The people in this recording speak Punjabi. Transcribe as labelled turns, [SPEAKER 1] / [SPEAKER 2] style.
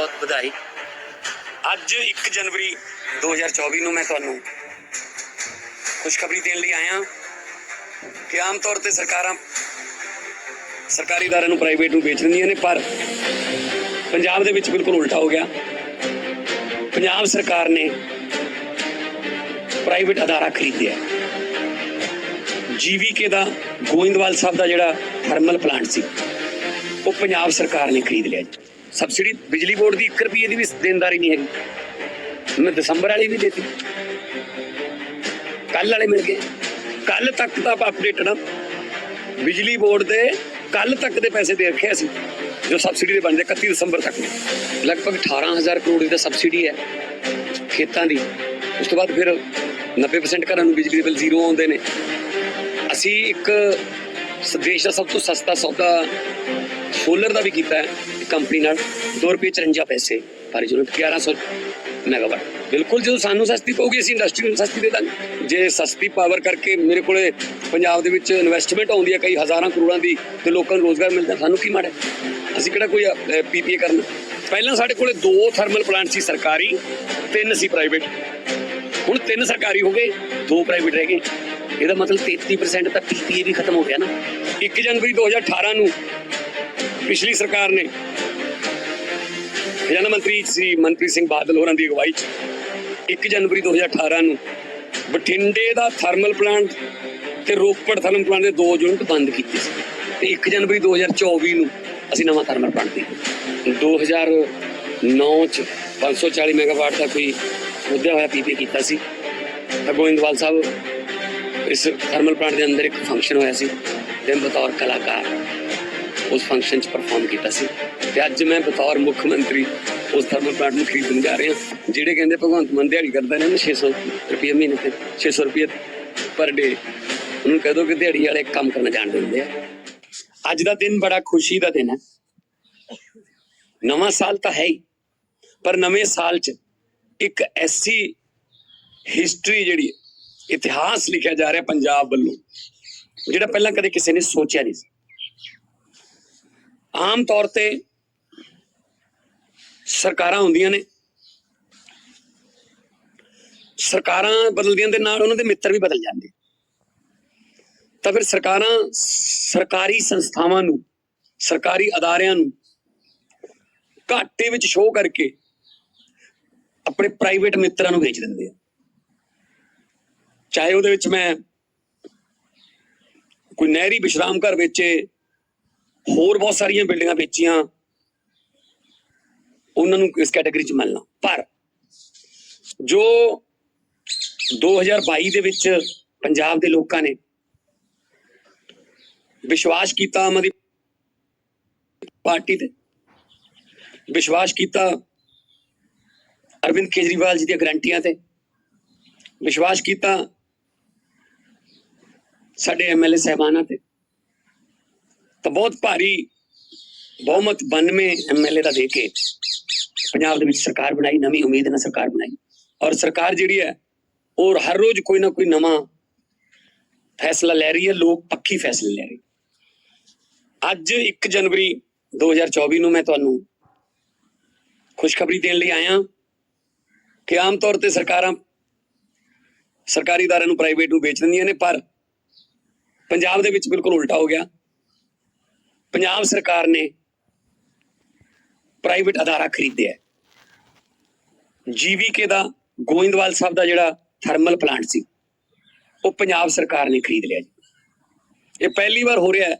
[SPEAKER 1] ਬਹੁਤ-ਬਹੁਤ ਵਧਾਈ। ਅੱਜ 1 ਜਨਵਰੀ 2024 ਨੂੰ ਮੈਂ ਤੁਹਾਨੂੰ ਖੁਸ਼ਖਬਰੀ ਦੇਣ ਲਈ ਆਇਆ। ਕਿ ਆਮ ਤੌਰ ਤੇ ਸਰਕਾਰਾਂ ਸਰਕਾਰੀ ਦਾਰਾਂ ਨੂੰ ਪ੍ਰਾਈਵੇਟ ਨੂੰ ਵੇਚ ਦਿੰਦੀਆਂ ਨੇ, ਪਰ ਪੰਜਾਬ ਦੇ ਵਿੱਚ ਬਿਲਕੁਲ ਉਲਟਾ ਹੋ ਗਿਆ। ਪੰਜਾਬ ਸਰਕਾਰ ਨੇ ਪ੍ਰਾਈਵੇਟ ਅਦਾਰਾ ਖਰੀਦਿਆ। ਜੀਵੀਕੇ ਦਾ ਗੋਇੰਦਵਾਲ ਸਾਹਿਬ ਦਾ ਜਿਹੜਾ ਥਰਮਲ ਪਲਾਂਟ ਸੀ, ਉਹ ਪੰਜਾਬ ਸਰਕਾਰ ਨੇ ਖਰੀਦ ਲਿਆ ਸਬਸਿਡੀ ਬਿਜਲੀ ਬੋਰਡ ਦੀ 1 ਰੁਪਏ ਦੀ ਵੀ ਦੇਣਦਾਰੀ ਨਹੀਂ ਹੈਗੀ। ਮੈਂ ਦਸੰਬਰ ਵਾਲੀ ਵੀ ਦੇਤੀ। ਕੱਲ ਵਾਲੇ ਮਿਲ ਗਏ। ਕੱਲ ਤੱਕ ਤਾਂ ਅਪਡੇਟ ਨਾ। ਬਿਜਲੀ ਬੋਰਡ ਦੇ ਕੱਲ ਤੱਕ ਦੇ ਪੈਸੇ ਦੇ ਰੱਖਿਆ ਸੀ ਜੋ ਸਬਸਿਡੀ ਦੇ ਬਣਦੇ 31 ਦਸੰਬਰ ਤੱਕ ਲਗਭਗ 18000 ਕਰੋੜ ਦੀ ਸਬਸਿਡੀ ਹੈ ਖੇਤਾਂ ਦੀ। ਉਸ ਤੋਂ ਬਾਅਦ ਫਿਰ 90% ਘਰਾਂ ਨੂੰ ਬਿਜਲੀ ਦੇ ਬਿੱਲ ਜ਼ੀਰੋ ਆਉਂਦੇ ਨੇ। ਅਸੀਂ ਇੱਕ ਦੇਸ਼ ਦਾ ਸਭ ਤੋਂ ਸਸਤਾ ਸੌਦਾ ਸੋਲਰ ਦਾ ਵੀ ਕੀਤਾ ਕੰਪਨੀ ਨਾਲ 2 ਰੁਪਏ 54 ਪੈਸੇ, ਪਰ ਯੂਨਿਟ 1100 ਮੈਗਾਵਾਟ ਬਿਲਕੁਲ ਜਦੋਂ ਸਾਨੂੰ ਸਸਤੀ ਪਊਗੀ, ਅਸੀਂ ਇੰਡਸਟਰੀ ਨੂੰ ਸਸਤੀ ਦੇ ਦਾਂਗੇ। ਜੇ ਸਸਤੀ ਪਾਵਰ ਕਰਕੇ ਮੇਰੇ ਕੋਲੇ ਪੰਜਾਬ ਦੇ ਵਿੱਚ ਇਨਵੈਸਟਮੈਂਟ ਆਉਂਦੀ ਹੈ, ਕਈ ਹਜ਼ਾਰਾਂ ਕਰੋੜਾਂ ਦੀ, ਤੇ ਲੋਕਾਂ ਨੂੰ ਰੋਜ਼ਗਾਰ ਮਿਲਦਾ, ਸਾਨੂੰ ਕੀ ਮਾੜਾ ਅਸੀਂ ਕਿਹੜਾ ਕੋਈ ਪੀਪੀਏ ਕਰਨਾ? ਪਹਿਲਾਂ ਸਾਡੇ ਕੋਲੇ ਦੋ ਥਰਮਲ ਪਲਾਂਟ ਸੀ ਸਰਕਾਰੀ, ਤਿੰਨ ਸੀ ਪ੍ਰਾਈਵੇਟ ਹੁਣ ਤਿੰਨ ਸਰਕਾਰੀ ਹੋ ਗਏ, ਦੋ ਪ੍ਰਾਈਵੇਟ ਰਹਿ ਗਏ। ਇਹਦਾ ਮਤਲਬ 33% ਤਾਂ ਪੀਪੀਏ ਵੀ ਖਤਮ ਹੋ ਗਿਆ ਨਾ। 1 ਜਨਵਰੀ 2018 ਨੂੰ ਪਿਛਲੀ ਸਰਕਾਰ ਨੇ ਖਜ਼ਾਨਾ ਮੰਤਰੀ ਸ੍ਰੀ ਮਨਪ੍ਰੀਤ ਸਿੰਘ ਬਾਦਲ ਹੋਰਾਂ ਦੀ ਅਗਵਾਈ 'ਚ 1 ਜਨਵਰੀ 2018 ਨੂੰ ਬਠਿੰਡੇ ਦਾ ਥਰਮਲ ਪਲਾਂਟ ਤੇ ਰੋਪੜ ਥਰਮਲ ਪਲਾਂਟ ਦੇ ਦੋ ਯੂਨਿਟ ਬੰਦ ਕੀਤੇ ਸੀ। ਤੇ 1 ਜਨਵਰੀ 2024 ਨੂੰ ਅਸੀਂ ਨਵਾਂ ਥਰਮਲ ਪਲਾਂਟ ਦੇ 2009 ਚ 540 ਮੈਗਾਵਾਟ ਦਾ ਕੋਈ ਮੁੱਦਾ ਹੋਇਆ ਪੀਪੀ ਕੀਤਾ ਸੀ। ਤਾਂ ਗੋਇੰਦਵਾਲ ਸਾਹਿਬ ਇਸ ਥਰਮਲ ਪਲਾਂਟ ਦੇ ਅੰਦਰ ਇੱਕ ਫੰਕਸ਼ਨ ਹੋਇਆ ਸੀ ਤੇ ਬਤੌਰ ਕਲਾਕਾਰ। ਉਸ ਫੰਕਸ਼ਨ 'ਚ ਪਰਫਾਰਮ ਕੀਤਾ ਸੀ। ਤੇ ਅੱਜ ਮੈਂ ਬਤੌਰ ਮੁੱਖ ਮੰਤਰੀ ਉਸ ਥਰਮਲ ਪਲਾਂਟ ਨੂੰ ਖਰੀਦਣ ਜਾ ਰਿਹਾ। ਜਿਹੜੇ ਕਹਿੰਦੇ ਭਗਵੰਤ ਮਾਨ ਦਿਹਾੜੀ ਕਰਦਾ ਨੇ ਨਾ 600 ਰੁਪਏ ਮਹੀਨੇ ਤੇ 600 ਰੁਪਏ ਪਰ ਡੇ। ਉਹਨੂੰ ਕਹਿ ਦੋ ਕਿ ਦਿਹਾੜੀ ਵਾਲੇ ਕੰਮ ਕਰਨਾ ਜਾਣਦੇ ਹੁੰਦੇ ਆ। ਅੱਜ ਦਾ ਦਿਨ ਬੜਾ ਖੁਸ਼ੀ ਦਾ ਦਿਨ ਹੈ। ਨਵਾਂ ਸਾਲ ਤਾਂ ਹੈ ਹੀ, ਪਰ ਨਵੇਂ ਸਾਲ 'ਚ ਇੱਕ ਐਸੀ ਹਿਸਟਰੀ ਜਿਹੜੀ ਇਤਿਹਾਸ ਲਿਖਿਆ ਜਾ ਰਿਹਾ ਪੰਜਾਬ ਵੱਲੋਂ, ਜਿਹੜਾ ਪਹਿਲਾਂ ਕਦੇ ਕਿਸੇ ਨੇ ਸੋਚਿਆ ਨਹੀਂ ਸੀ। ਆਮ ਤੌਰ ਤੇ ਸਰਕਾਰਾਂ ਹੁੰਦੀਆਂ ਨੇ। ਸਰਕਾਰਾਂ ਬਦਲਦੀਆਂ ਦੇ ਨਾਲ ਉਹਨਾਂ ਦੇ ਮਿੱਤਰ ਵੀ ਬਦਲ ਜਾਂਦੇ। ਤਾਂ ਫਿਰ ਸਰਕਾਰਾਂ ਸਰਕਾਰੀ ਸੰਸਥਾਵਾਂ ਨੂੰ, ਸਰਕਾਰੀ ਅਦਾਰਿਆਂ ਨੂੰ ਘਾਟੇ ਵਿੱਚ ਸ਼ੋਅ ਕਰਕੇ ਆਪਣੇ ਪ੍ਰਾਈਵੇਟ ਮਿੱਤਰਾਂ ਨੂੰ ਵੇਚ ਦਿੰਦੇ ਆ। ਚਾਹੇ ਉਹਦੇ ਵਿੱਚ ਮੈਂ ਕੋਈ ਨਹਿਰੀ ਵਿਸ਼ਰਾਮ ਘਰ ਵੇਚੇ ਹੋਰ ਬਹੁਤ ਸਾਰੀਆਂ ਬਿਲਡਿੰਗਾਂ ਵੇਚੀਆਂ। ਉਹਨਾਂ ਨੂੰ ਇਸ ਕੈਟਾਗਰੀ ਚ ਮਿਲਣਾ। ਪਰ ਜੋ 2022 ਦੇ ਵਿੱਚ ਪੰਜਾਬ ਦੇ ਲੋਕਾਂ ਨੇ ਵਿਸ਼ਵਾਸ ਕੀਤਾ ਆਮ ਆਦਮੀ ਪਾਰਟੀ ਤੇ, ਵਿਸ਼ਵਾਸ ਕੀਤਾ ਅਰਵਿੰਦ ਕੇਜਰੀਵਾਲ ਜੀ ਦੀਆਂ ਗਰੰਟੀਆਂ ਤੇ, ਵਿਸ਼ਵਾਸ ਕੀਤਾ ਸਾਡੇ ਐਮਐਲਏ ਸਹਿਬਾਨਾਂ ਤੇ ਤਾਂ ਬਹੁਤ ਭਾਰੀ ਬਹੁਮਤ 92 ਐਮਐਲਏ ਦਾ ਦੇ ਕੇ ਪੰਜਾਬ ਦੇ ਵਿੱਚ ਸਰਕਾਰ ਬਣਾਈ ਨਵੀਂ ਉਮੀਦ ਨਾਲ ਸਰਕਾਰ ਬਣਾਈ ਔਰ ਸਰਕਾਰ ਜਿਹੜੀ ਹੈ ਉਹ ਹਰ ਰੋਜ਼ ਕੋਈ ਨਾ ਕੋਈ ਨਵਾਂ ਫੈਸਲਾ ਲੈ ਰਹੀ ਹੈ ਲੋਕ ਪੱਕੀ ਫੈਸਲੇ ਲੈ ਰਹੇ ਅੱਜ 1 ਜਨਵਰੀ 2024 ਨੂੰ ਮੈਂ ਤੁਹਾਨੂੰ ਖੁਸ਼ਖਬਰੀ ਦੇਣ ਲਈ ਆਇਆ ਕਿ ਆਮ ਤੌਰ ਤੇ ਸਰਕਾਰਾਂ ਸਰਕਾਰੀ ادارے ਨੂੰ ਪ੍ਰਾਈਵੇਟ ਨੂੰ ਵੇਚ ਦਿੰਦੀਆਂ ਨੇ ਪਰ ਪੰਜਾਬ ਦੇ ਵਿੱਚ ਬਿਲਕੁਲ ਉਲਟਾ ਹੋ ਗਿਆ ਪੰਜਾਬ ਸਰਕਾਰ ਨੇ ਪ੍ਰਾਈਵੇਟ ਅਦਾਰਾ ਖਰੀਦਿਆ ਜੀਵੀਕੇ ਦਾ, ਗੋਇੰਦਵਾਲ ਸਾਹਿਬ ਦਾ ਜਿਹੜਾ ਥਰਮਲ ਪਲਾਂਟ ਸੀ, ਉਹ ਪੰਜਾਬ ਸਰਕਾਰ ਨੇ ਖਰੀਦ ਲਿਆ ਜੀ। ਇਹ ਪਹਿਲੀ ਵਾਰ ਹੋ ਰਿਹਾ ਹੈ।